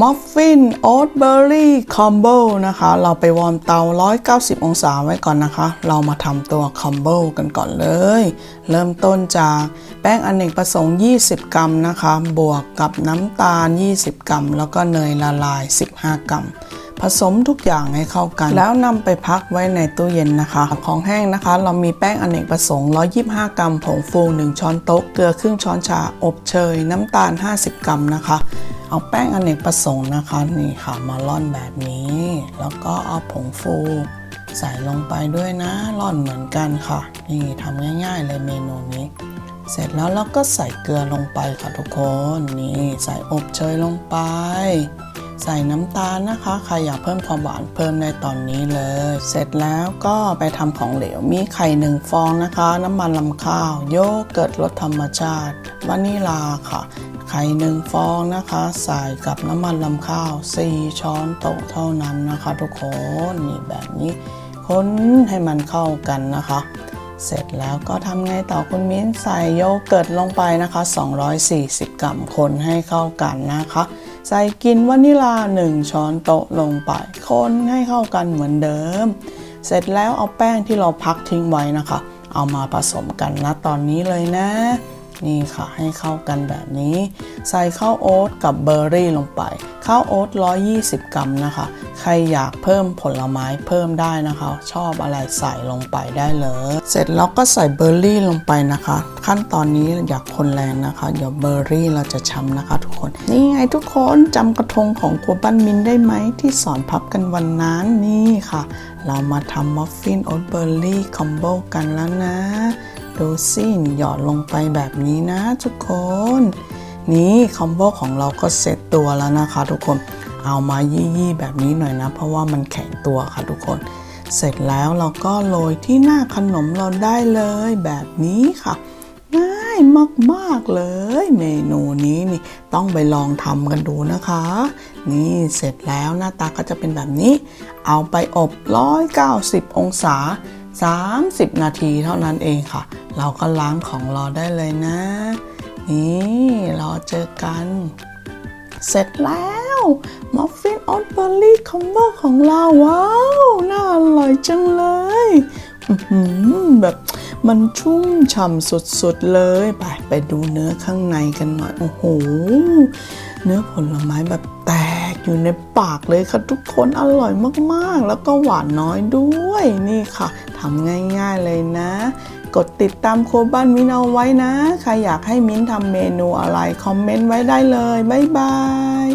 มัฟฟินโอ๊ตเบอร์รี่คอมโบนะคะ เราไปวอร์มเตา 190 องศาไว้ก่อนนะคะ เรามาทำตัวคอมโบกันก่อนเลย เริ่มต้นจากแป้งอเนกประสงค์ 20 กรัมนะคะ บวกกับน้ำตาล 20 กรัม แล้วก็เนยละลาย 15 กรัม ผสมทุกอย่างให้เข้ากัน แล้วนำไปพักไว้ในตู้เย็นนะคะ ของแห้งนะคะ เรามีแป้งอเนกประสงค์ 125 กรัม ผงฟู 1 ช้อนโต๊ะ เกลือครึ่งช้อนชา อบเชย น้ำตาล 50 กรัมนะคะ เอาแป้งอเนกประสงค์นะคะนี่ค่ะมาล่อนแบบนี้ แล้วก็เอาผงฟูใส่ลงไปด้วยนะล่อนเหมือนกันค่ะ นี่ทำง่ายๆเลยเมนูนี้ เสร็จแล้วเราก็ใส่เกลือลงไปค่ะทุกคน นี่ใส่อบเชยลงไป ใส่น้ำตาลนะคะใครอยากเพิ่มความหวานเพิ่มในตอนนี้เลย เสร็จแล้วก็ไปทำของเหลว มีไข่หนึ่งฟองนะคะ น้ำมันลำข้าว โยเกิร์ตรสธรรมชาติวานิลาค่ะ ไข่หนึ่งฟองนะคะ ใส่กับน้ำมันลำข้าว 4 ช้อนโต๊ะเท่านั้นนะคะ ทุกคนนี่แบบนี้คนให้มันเข้ากันนะคะ เสร็จแล้วก็ทำไงต่อคุณมิ้นใส่โยเกิร์ตลงไปนะคะ 240 กรัมคนให้เข้ากันนะคะใส่กลินวานิลา 1 ช้อนโต๊ะลงไป คนให้เข้ากันเหมือนเดิม เสร็จแล้วเอาแป้งที่เราพักทิ้งไว้นะคะ เอามาผสมกันนะตอนนี้เลยนะ นี่ค่ะให้เข้ากันแบบนี้ ใส่ข้าวโอ๊ตกับเบอร์รี่ลงไป ข้าวโอ๊ต 120 กรัมนะคะ ใครอยากเพิ่มผลไม้เพิ่มได้นะคะ ชอบอะไรใส่ลงไปได้เลย เสร็จแล้วก็ใส่เบอร์รี่ลงไปนะคะ ขั้นตอนนี้อยากคนแรงนะคะ เดี๋ยวเบอร์รี่เราจะช้ำนะคะทุกคน นี่ไงทุกคนจำกระทงของครัวบ้านมินได้ไหมที่สอนพับกันวันนั้นนี่ค่ะ เรามาทำมัฟฟินโอ๊ตเบอร์รี่คอมโบกันแล้วนะ ดูสิหยอดลงไปแบบนี้นะทุกคน นี่คอมโบของเราก็เสร็จตัวแล้วนะคะ ทุกคนเอามายี่ๆแบบนี้หน่อยนะ เพราะว่ามันแข็งตัวค่ะทุกคน เสร็จแล้วเราก็โรยที่หน้าขนมเราได้เลยแบบนี้ค่ะง่ายมากๆเลย เมนูนี้นี่ต้องไปลองทำกันดูนะคะ นี่เสร็จแล้วหน้าตาก็จะเป็นแบบนี้ เอาไปอบ 190 องศา 30 นาทีเท่านั้นเองค่ะ เราก็ล้างของรอได้เลยนะ นี่รอเจอกัน เสร็จแล้วมัฟฟินออตเบอร์รี่คอมโบของเราว้าว น่าอร่อยจังเลยแบบมันชุ่มฉ่ำสุดๆเลย ไปไปดูเนื้อข้างในกันหน่อย โอ้โห เนื้อผลไม้แบบแตกอยู่ในปากเลยค่ะทุกคนอร่อยมากๆ แล้วก็หวานน้อยด้วยนี่ค่ะ ทำง่ายๆเลยนะ กดติดตามโคบ้านมิ้นเอาไว้นะ ใครอยากให้มิ้นทำเมนูอะไร คอมเมนต์ไว้ได้เลย บ๊ายบาย